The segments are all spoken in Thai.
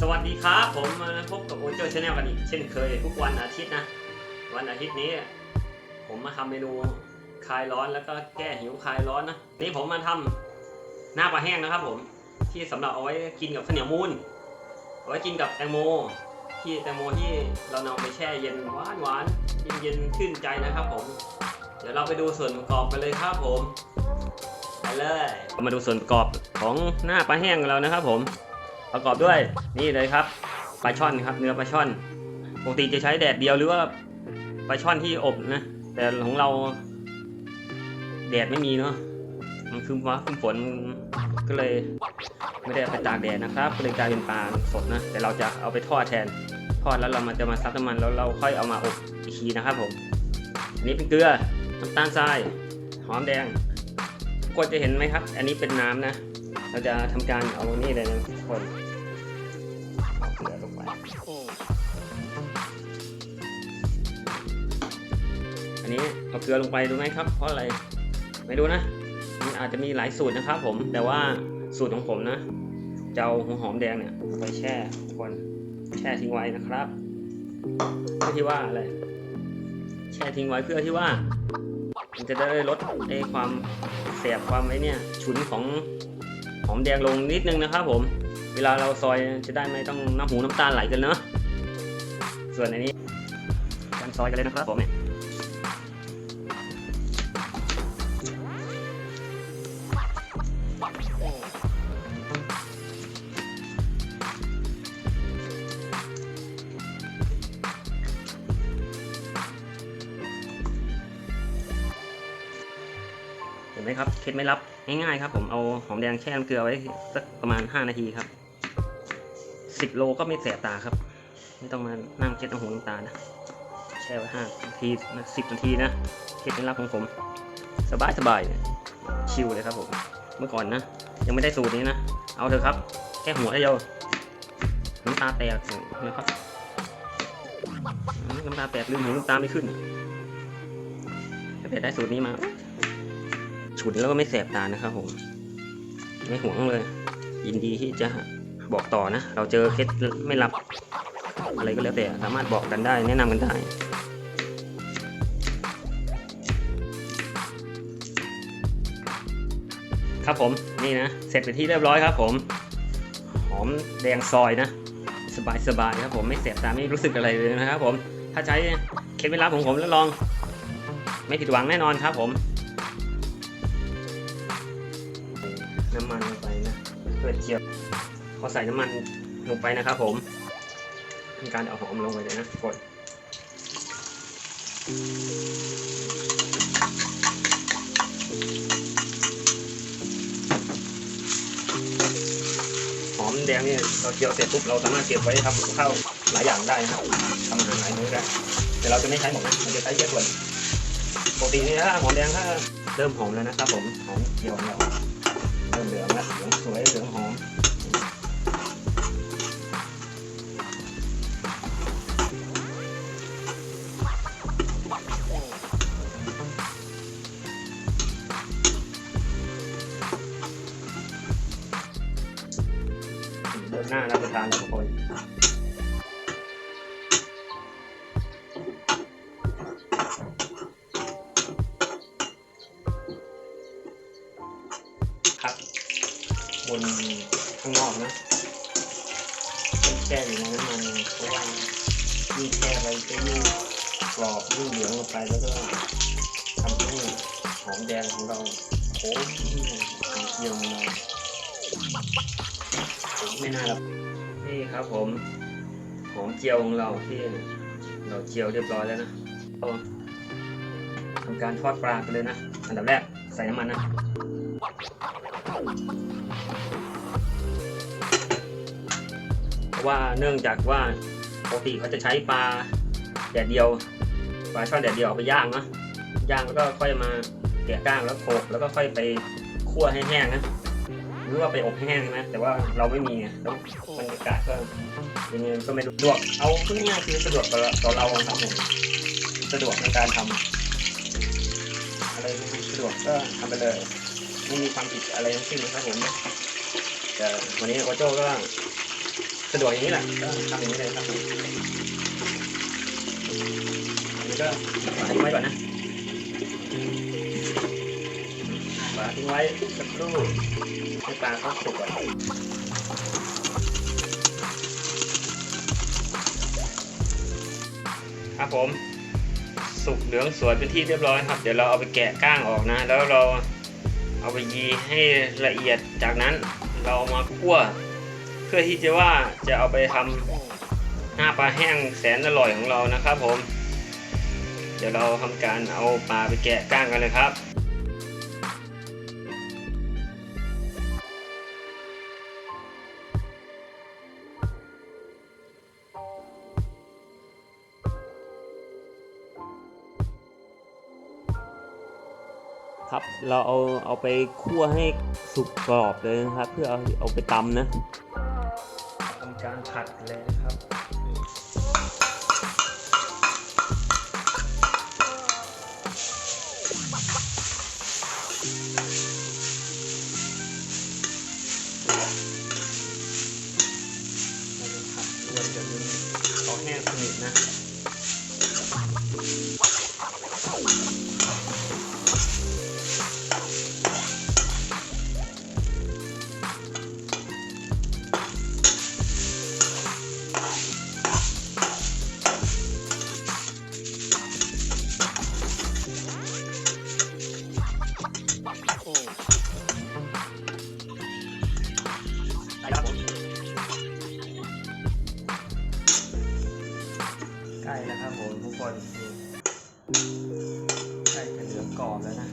สวัสดีครับ ผมมาพบกับโอเจอร์ชาแนลกันอีกเช่นเคยทุกวันอาทิตย์นะ วันอาทิตย์นี้ ผมมาทำเมนูคลายร้อนแล้วก็แก้หิวคลายร้อนนะนี่ผมมาทำหน้าปลาแห้งนะครับ ผมที่สำหรับเอาไว้กินกับข้าวเหนียวมูนเอาไว้กินกับแตงโม ที่แตงโมที่เรานำไปแช่เย็นหวานหวานเย็นเย็นๆชื่นใจนะครับ ผม เดี๋ยวเราไปดูส่วนประกอบกันเลยครับผมไปเลยมาดูส่วนประกอบของหน้าปลาแห้งเรานะครับ ผม ประกอบด้วยนี่เลยครับปลาช่อนครับ เนื้อปลาช่อนปกติจะใช้แดดเดียวหรือว่าปลาช่อนที่อบนะ แต่ของเราแดดไม่มีเนาะมันคือว่าคือฝนก็เลยไม่ได้ไปตากแดดนะครับก็เลยกลายเป็นปลาสดนะแต่เราจะเอาไปทอดแทนทอดแล้วเรามันจะมาซับน้ำมันแล้วเราค่อยเอามาอบอีกทีนะครับผมอันนี้เป็นเกลือน้ำตาลทรายหอมแดงกคนจะเห็นไหมครับ อันนี้เป็นน้ำนะ เราจะทำการเอานี่เลยนะทุกคน เอาเกลือลงไปรู้ไหมครับ เพราะอะไรไม่รู้นะมันอาจจะมีหลายสูตรนะครับผมแต่ว่าสูตรของผมนะจะเอาหัวหอมแดงเนี่ยไปแช่คนแช่ทิ้งไว้นะครับเพื่อที่ว่าอะไรแช่ทิ้งไว้เพื่อที่ว่ามันจะได้ลดไอ้ความแสบความไอ้เนี่ยฉุนของหอมแดงลงนิดนึงนะครับผม เวลาเราซอยจะได้ไม่ต้องน้ำหูน้ำตาลไหลกันเนาะส่วนอันนี้การซอยกันเลยนะครับผมเนี่ย ไหมครับ เคล็ดไม่ลับง่ายๆครับ ผมเอาหอมแดงแช่น้ำเกลือไว้สักประมาณ 5 นาทีครับ 10 โลก็ไม่แสบตาครับ ไม่ต้องมานั่งเช็ดน้ำหูน้ำตานะ แช่ไว้5นาทีนะ10นาทีนะ เคล็ดไม่ลับของผม สบายสบายชิลเลยครับผม เมื่อก่อนนะ ยังไม่ได้สูตรนี้นะ เอาเถอะครับ แค่หัวเดียวน้ำตาแตกนะครับน้ำตาแตกลืมหูน้ำตาไม่ขึ้นแต่ได้สูตรนี้มา ฉุนแล้วก็ไม่แสบตานะครับผม ไม่ห่วงเลย ยินดีที่จะบอกต่อนะ เราเจอเคสไม่รับ อะไรก็แล้วแต่สามารถบอกกันได้แนะนำกันได้ครับผมนี่นะเสร็จไปนที่เรียบร้อยครับผม หอมแดงซอยนะ สบายสบายครับผมไม่แสบตาไม่รู้สึกอะไรเลยนะครับผมถ้าใช้เคล็ดไม่ลับของผมแล้วลอง ไม่ผิดหวังแน่นอนครับผม น้ำมันลงไปนะเพื่อเจียวพอใส่น้ำมันลงไปนะครับผมเป็นการเอาหอมลงไปเลยนะกดหอมแดงนี่เราเจียวเสร็จปุ๊บเราสามารถเก็บไว้ทำข้าวหลายอย่างได้นะครับทำอาหารหลายมื้อได้แต่เราจะไม่ใช้หมดนะเราจะใช้แค่ส่วนปกตินี่ถ้าหอมแดงถ้าเริ่มหอมแล้วนะครับผมหอมเจียวของ เหลืองแล้วเหลืองสวยเหลืองหอมเดินหน้ารับประทานแล้วทุกคน ไปก็ยิ่งกรอบยิ่งเหลืองลงไปแล้วก็ทำให้หอมแดงของเราโค้งหอมเจียวของเราผมไม่น่าหรอกนี่ครับผมหอมเจียวของเราที่เราเจียวเรียบร้อยแล้วนะทำการทอดปลาไปเลยนะ อันดับแรกใส่น้ำมันนะเพราะว่าเนื่องจากว่าปกติเขาจะใช้ปลา แดดเดียวปลาช่อนแดดเดียวเอาไปย่างเนาะย่างแล้วก็ค่อยมาแกะก้างแล้วโขลกแล้วก็ค่อยไปคั่วให้แห้งนะหรือว่าไปอบให้แห้งใช่ไหมแต่ว่าเราไม่มีไงแล้วบรรยากาศก็ยังไงก็ไม่สะดวกเอาพูดง่ายคือสะดวกต่อต่อเราครับผมสะดวกในการทำอะไรสะดวกก็ทำไปเลยไม่มีความผิดอะไรทั้งสิ้นนะครับผมแต่วันนี้โอโจ้ก็สะดวกอย่างนี้แหละก็ทำอย่างนี้เลยครับผม ก็ฝาทิ้งไว้ก่อนนะฝาทิ้งไว้สักครู่ให้ปลาเขาสุกก่อนครับผมสุกเหลืองสวยเป็นที่เรียบร้อยครับ เดี๋ยวเราเอาไปแกะก้างออกนะ แล้วเราเอาไปยีให้ละเอียดจากนั้นเราเอามาคั่ว เพื่อที่จะว่าจะเอาไปทำหน้าปลาแห้งแสนอร่อยของเรานะครับผม เดี๋ยวเราทำการเอาปลาไปแกะก้างกันเลยครับครับเราเอาเอาไปคั่วให้สุกกรอบเลยนะครับ เพื่อเอาเอาไปตำนะทำการผัดเลยนะครับ ใกล้จะเหลืองกรอบแล้วนะ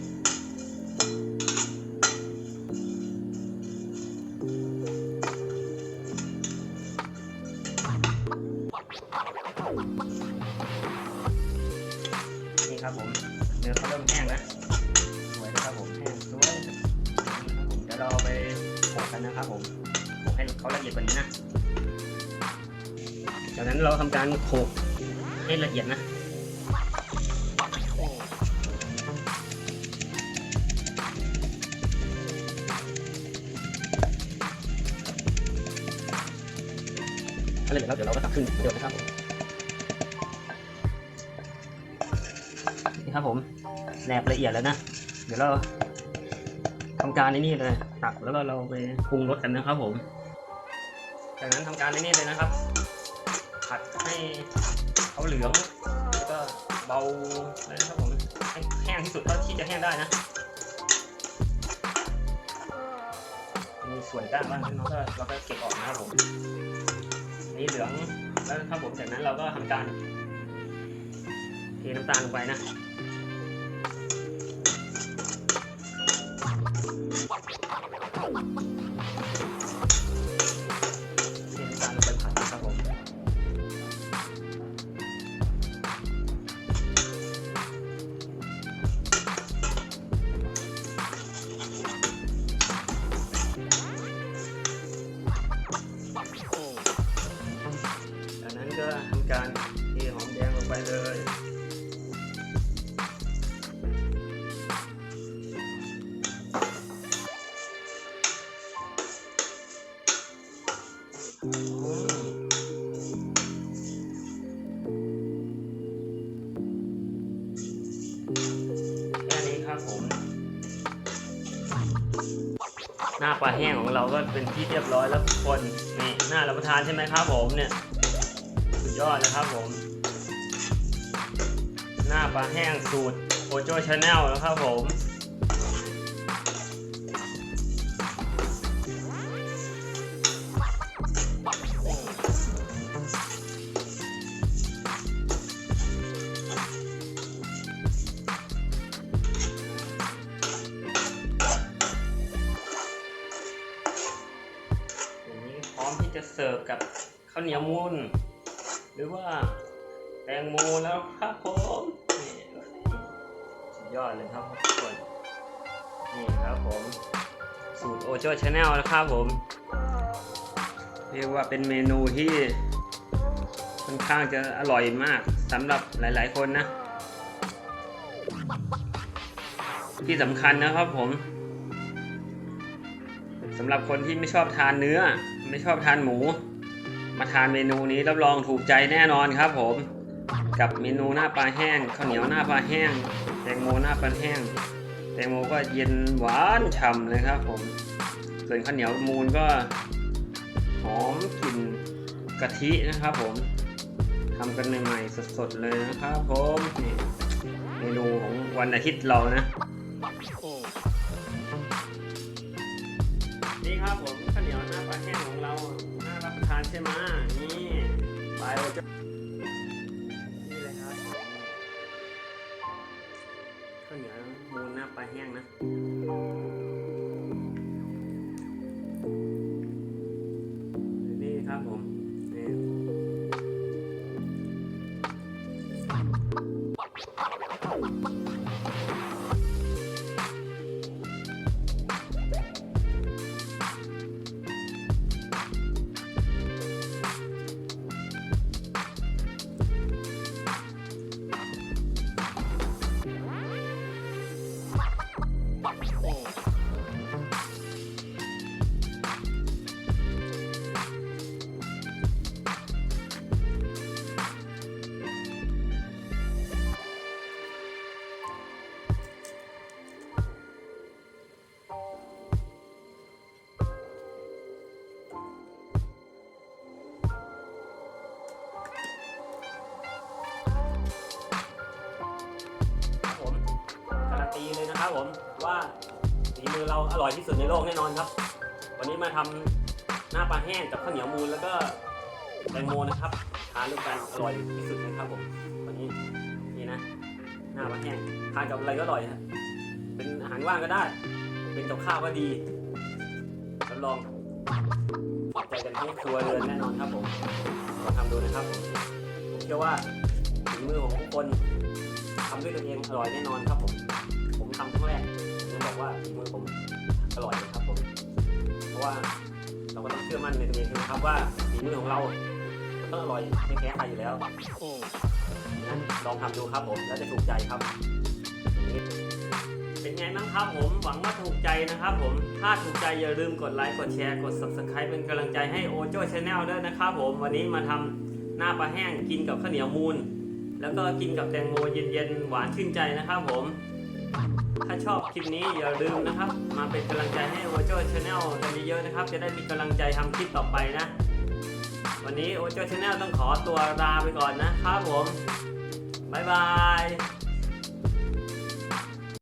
นี่ครับผมเนื้อเขาเริ่มแห้งแล้วสวยนะครับผมแห้งสวยครับผมเดี๋ยวเราเอไปโขกกันนะครับผมโขกให้เขาละเอียดกว่านี้นะจากนั้นเราทำการโขกให้ละเอียดนะ ถ้าละเอียแล้วเดี๋ยวเราก็ตักขึ้นเดี๋ยวนะครับนี่ครับผมแนบละเอียดแล้วนะ เดี๋ยวเราทำการในนี่เลยตักแล้วก็เราไปปรุงรสกันนะครับผม จากนั้นทำการในนี่เลยนะครับ ผัดให้เขาเหลืองแล้วก็เบาเลยนะครับผมให้แห้งที่สุดเท่าที่จะแห้งได้นะมีส่วนก้างบ้างเราก็เราก็เก็บออกนะครับผม นี่เหลืองแล้วครับผมจากนั้นเราก็ทำการเทน้ำตาลลงไปนะ แค่นี้ครับผม หน้าปลาแห้งของเราก็เป็นที่เรียบร้อยแล้วทุกคนนี่หน้ารับประทานใช่ไหมครับผมเนี่ยสุดยอดนะครับผม หน้าปลาแห้งสูตรโอโจชาแนลนะครับผม เสิร์ฟกับข้าวเหนียวมูนหรือว่าแตงโมแล้วครับผมนี่สุดยอดเลยครับทุกคนนี่ครับผม สูตรโอโจชาแนลนะครับผม เรียกว่าเป็นเมนูที่ค่อนข้างจะอร่อยมากสำหรับหลาย ๆ คนนะ ที่สำคัญนะครับผมสำหรับคนที่ไม่ชอบทานเนื้อ ไม่ชอบทานหมู มาทานเมนูนี้รับรองถูกใจแน่นอนครับผม กับเมนูหน้าปลาแห้งข้าวเหนียวหน้าปลาแห้ง แตงโมหน้าปลาแห้ง แตงโมก็เย็นหวานฉ่ำเลยครับผม ส่วนข้าวเหนียวมูนก็หอมกลิ่นกะทินะครับผมทำกันใหม่ๆสดๆเลยนะครับผมนี่เมนูของวันอาทิตย์เรานะนี่ครับผมข้าวเหนียวหน้าปลา เราน่ารับประทานใช่ไหมนี่ไปเลยจ้ะนี่เลยครับข้าวเหนียวมูนหน้าปลาแห้งนะ อร่อยที่สุดในโลกแน่นอนครับ วันนี้มาทำหน้าปลาแห้งกับข้าวเหนียวมูนแล้วก็แตงโมนะครับทานด้วยกันอร่อยที่สุดเลยครับผมวันนี้นี่นะ หน้าปลาแห้งทานกับอะไรก็อร่อยฮะเป็นอาหารว่างก็ได้ เป็นกับข้าวก็ดีรับรองปลอบใจกันทั้งครัวเรือนแน่นอนครับผมลองทำดูนะครับผมเชื่อว่าฝีมือของทุกคนทำด้วยตัวเองอร่อยแน่นอนครับผม ผมทำครั้งแรกผมจะ บอกว่าฝีมือผมอร่อยเลยครับผมเพราะว่าเราก็ต้องเชื่อมั่นในตัวเองนะครับว่าฝีมือของเราต้องอร่อยไม่แพ้ใครอยู่แล้วงั้นลองทำดูครับผมแล้วจะถูกใจครับ เป็นไงบ้างครับผมหวังว่าถูกใจนะครับผมถ้าถูกใจอย่าลืมกดไลค์กดแชร์กด subscribe เป็นกำลังใจให้โอโจ้ชาแนลด้วยนะครับผมวันนี้มาทำหน้าปลาแห้งกินกับข้าวเหนียวมูนแล้วก็กินกับแตงโมเย็นๆหวานชื่นใจนะครับผม ถ้าชอบคลิปนี้อย่าลืมนะครับ มาเป็นกำลังใจให้โอโจ้ชาแนลกันเยอะๆนะครับ จะได้มีกำลังใจทำคลิปต่อไปนะ วันนี้โอโจ้ชาแนลต้องขอตัวลาไปก่อนนะครับผม บ๊ายบาย